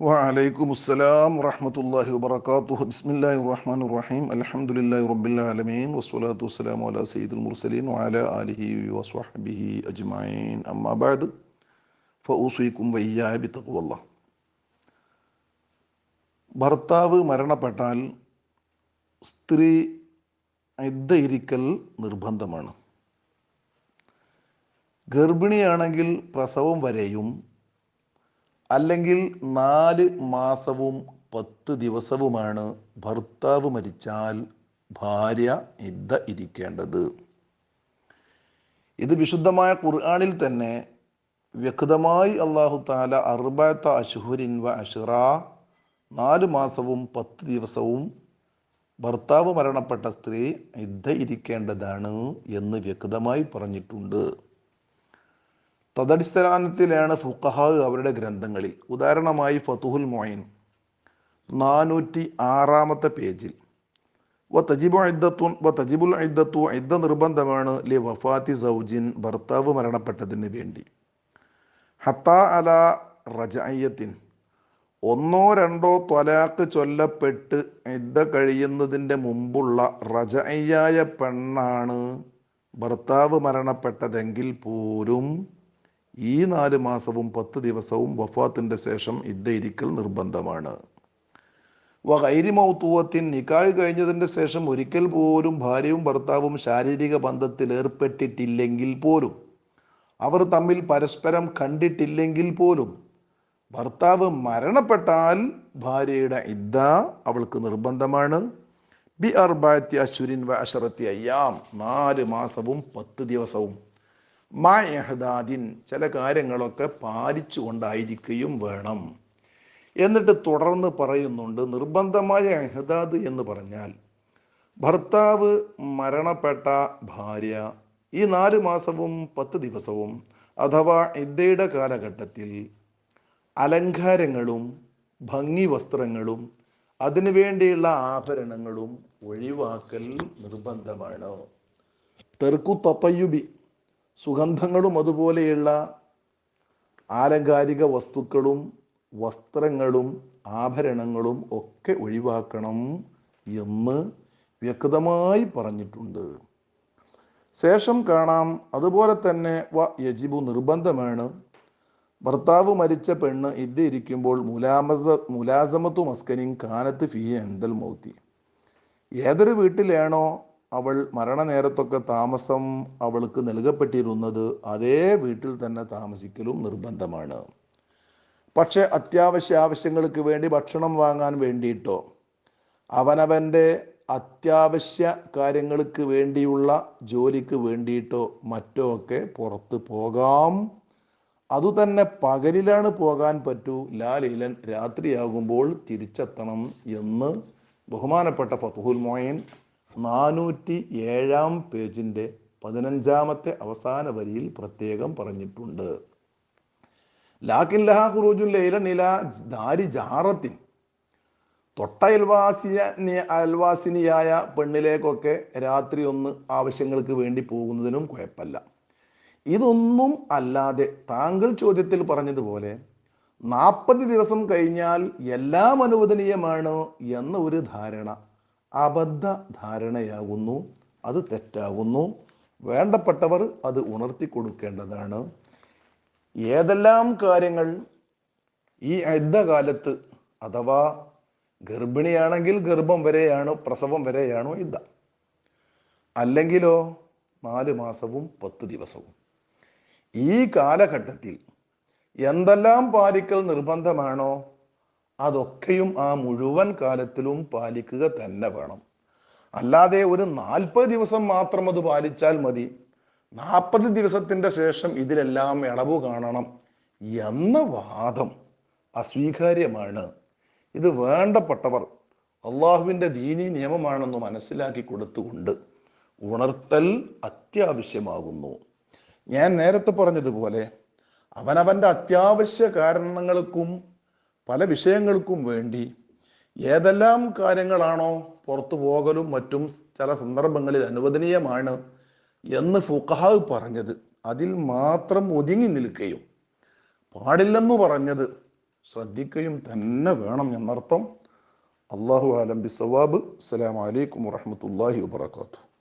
وعليكم السلام ورحمة الله وبركاته بسم الله الرحمن الرحيم الحمد لله رب العالمين والصلاة والسلام على سيد المرسلين وعلى آله وصحبه أجمعين أما بعد فأوصيكم وإياي بتقوى الله ഭർത്താവ് മരണപ്പെട്ടാൽ സ്ത്രീ ഇരിക്കൽ നിർബന്ധമാണ് ഗർഭിണിയാണെങ്കിൽ പ്രസവം വരെയും അല്ലെങ്കിൽ നാല് മാസവും പത്ത് ദിവസവുമാണ് ഭർത്താവ് മരിച്ചാൽ ഭാര്യ ഇദ്ദ ഇരിക്കേണ്ടത്. ഇത് വിശുദ്ധമായ ഖുർആാനിൽ തന്നെ വ്യക്തമായി അള്ളാഹു താല അർബത്ത അഷുഹുരിൻ വ അഷുറ നാല് മാസവും പത്ത് ദിവസവും ഭർത്താവ് മരണപ്പെട്ട സ്ത്രീ ഇദ്ദ ഇരിക്കേണ്ടതാണ് എന്ന് വ്യക്തമായി പറഞ്ഞിട്ടുണ്ട്. തദടിസ്ഥാനത്തിലാണ് ഫുഖഹ അവരുടെ ഗ്രന്ഥങ്ങളിൽ. ഉദാഹരണമായി ഫതുഹുൽ മൊയിൻ നാനൂറ്റി ആറാമത്തെ പേജിൽ. വ തജിബു ഇദ്ദത്തു വ തജിബുൽ ഇദ്ദത്തു ഇദ്ദ നിർബന്ധമാണ് ലി വഫാത്തി സൗജിൻ ഭർത്താവ് മരണപ്പെട്ടതിന് വേണ്ടി. ഹത്ത അല റജയ്യത്തിൻ ഒന്നോ രണ്ടോ ത്വലാക്ക് ചൊല്ലപ്പെട്ട് ഇദ്ദ കഴിയുന്നതിന്റെ മുമ്പുള്ള റജയ്യായ പെണ്ണാണ് ഭർത്താവ് മരണപ്പെട്ടതെങ്കിൽ പോലും ഈ നാല് മാസവും പത്ത് ദിവസവും വഫാത്തിന്റെ ശേഷം ഇദ്ദേഹിക്കൽ നിർബന്ധമാണ്. വൈരി മൗത്തൂവത്തിൻ നിക്കാഹ് കഴിഞ്ഞതിന്റെ ശേഷം ഒരിക്കൽ പോലും ഭാര്യയും ഭർത്താവും ശാരീരിക ബന്ധത്തിൽ ഏർപ്പെട്ടിട്ടില്ലെങ്കിൽ പോലും അവർ തമ്മിൽ പരസ്പരം കണ്ടിട്ടില്ലെങ്കിൽ പോലും ഭർത്താവ് മരണപ്പെട്ടാൽ ഭാര്യയുടെ ഇദ്ദ അവൾക്ക് നിർബന്ധമാണ്. ബി അർബാത്തി അശ്വരിൻ വ അഷറത്തി അയ്യാം. നാല് മാസവും പത്ത് ദിവസവും. മായഹദാദിൻ ചില കാര്യങ്ങളൊക്കെ പാലിച്ചുകൊണ്ടായിരിക്കുകയും വേണം. എന്നിട്ട് തുടർന്ന് പറയുന്നുണ്ട് നിർബന്ധമായ എഹദാദ് എന്ന് പറഞ്ഞാൽ ഭർത്താവ് മരണപ്പെട്ട ഭാര്യ ഈ നാല് മാസവും പത്ത് ദിവസവും അഥവാ ഇദ്ദയുടെ കാലഘട്ടത്തിൽ അലങ്കാരങ്ങളും ഭംഗി വസ്ത്രങ്ങളും അതിനുവേണ്ടിയുള്ള ആഭരണങ്ങളും ഒഴിവാക്കൽ നിർബന്ധമാണ്. തെർക്കു തപ്പയുബി സുഗന്ധങ്ങളും അതുപോലെയുള്ള ആലങ്കാരിക വസ്തുക്കളും വസ്ത്രങ്ങളും ആഭരണങ്ങളും ഒക്കെ ഒഴിവാക്കണം എന്ന് വ്യക്തമായി പറഞ്ഞിട്ടുണ്ട്. ശേഷം കാണാം അതുപോലെ തന്നെ വ യജിബു നിർബന്ധമാണ്. ഭർത്താവ് മരിച്ച പെണ്ണ് ഇത് ഇരിക്കുമ്പോൾ മുലാമസ മുലാസമത്തു മസ്കനിൻ കാനത്ത് ഫീ എന്തൽ മൗത്തി. ഏതൊരു വീട്ടിലാണോ അവൾ മരണനേരത്തൊക്കെ താമസം അവൾക്ക് നൽകപ്പെട്ടിരുന്നത് അതേ വീട്ടിൽ തന്നെ താമസിക്കലും നിർബന്ധമാണ്. പക്ഷെ അത്യാവശ്യ ആവശ്യങ്ങൾക്ക് വേണ്ടി ഭക്ഷണം വാങ്ങാൻ വേണ്ടിയിട്ടോ അവനവന്റെ അത്യാവശ്യ കാര്യങ്ങൾക്ക് വേണ്ടിയുള്ള ജോലിക്ക് വേണ്ടിയിട്ടോ മറ്റോ ഒക്കെ പുറത്ത് പോകാം. അതുതന്നെ പകലിലാണ് പോകാൻ പറ്റൂ. ലാലീലൻ രാത്രിയാകുമ്പോൾ തിരിച്ചെത്തണം എന്ന് ബഹുമാനപ്പെട്ട ഫതുഹുൽ മോയൻ നാനൂറ്റി ഏഴാം പേജിന്റെ പതിനഞ്ചാമത്തെ അവസാന വരിയിൽ പ്രത്യേകം പറഞ്ഞിട്ടുണ്ട്. ലാക്കിൻ ലഹ ഖുറൂജുൽ ലൈല നില ദാരി ജാറത്തിൻ തൊട്ട അയൽവാസിയ അയൽവാസിനിയായ പെണ്ണിലേക്കൊക്കെ രാത്രി ഒന്ന് ആവശ്യങ്ങൾക്ക് വേണ്ടി പോകുന്നതിനും കുഴപ്പമില്ല. ഇതൊന്നും അല്ലാതെ താങ്കൾ ചോദ്യത്തിൽ പറഞ്ഞതുപോലെ നാൽപ്പത് ദിവസം കഴിഞ്ഞാൽ എല്ലാം അനുവദനീയമാണ് എന്ന ഒരു ധാരണ അബദ്ധ ധാരണയാകുന്നു അത് തെറ്റാകുന്നു. വേണ്ടപ്പെട്ടവർ അത് ഉണർത്തി കൊടുക്കേണ്ടതാണ് ഏതെല്ലാം കാര്യങ്ങൾ ഈ യുദ്ധകാലത്ത് അഥവാ ഗർഭിണിയാണെങ്കിൽ ഗർഭം വരെയാണോ പ്രസവം വരെയാണോ യുദ്ധ? അല്ലെങ്കിലോ നാല് മാസവും പത്ത് ദിവസവും. ഈ കാലഘട്ടത്തിൽ എന്തെല്ലാം പാലിക്കൽ നിർബന്ധമാണോ? അതൊക്കെയും ആ മുഴുവൻ കാലത്തിലും പാലിക്കുക തന്നെ വേണം. അല്ലാതെ ഒരു നാൽപ്പത് ദിവസം മാത്രം അത് പാലിച്ചാൽ മതി. നാൽപ്പത് ദിവസത്തിന്റെ ശേഷം ഇതിലെല്ലാം ഇളവ് കാണണം എന്ന വാദം അസ്വീകാര്യമാണ്. ഇത് വേണ്ടപ്പെട്ടവർ അള്ളാഹുവിന്റെ ദീനി നിയമമാണെന്ന് മനസ്സിലാക്കി കൊടുത്തുകൊണ്ട് ഉണർത്തൽ അത്യാവശ്യമാകുന്നു. ഞാൻ നേരത്തെ പറഞ്ഞതുപോലെ അവനവന്റെ അത്യാവശ്യ കാരണങ്ങൾക്കും പല വിഷയങ്ങൾക്കും വേണ്ടി ഏതെല്ലാം കാര്യങ്ങളാണോ പുറത്തു പോകലും മറ്റും ചില സന്ദർഭങ്ങളിൽ അനുവദനീയമാണ് എന്ന് ഫുഖഹാവ് പറഞ്ഞത്. അതിൽ മാത്രം ഒതുങ്ങി നിൽക്കുകയും പാടില്ലെന്ന് പറഞ്ഞത് ശ്രദ്ധിക്കുകയും തന്നെ വേണം എന്നർത്ഥം. അള്ളാഹു ആലം ബിസവാബ് അസ്സലാമലൈക്കും അലൈക്കും വാത്തു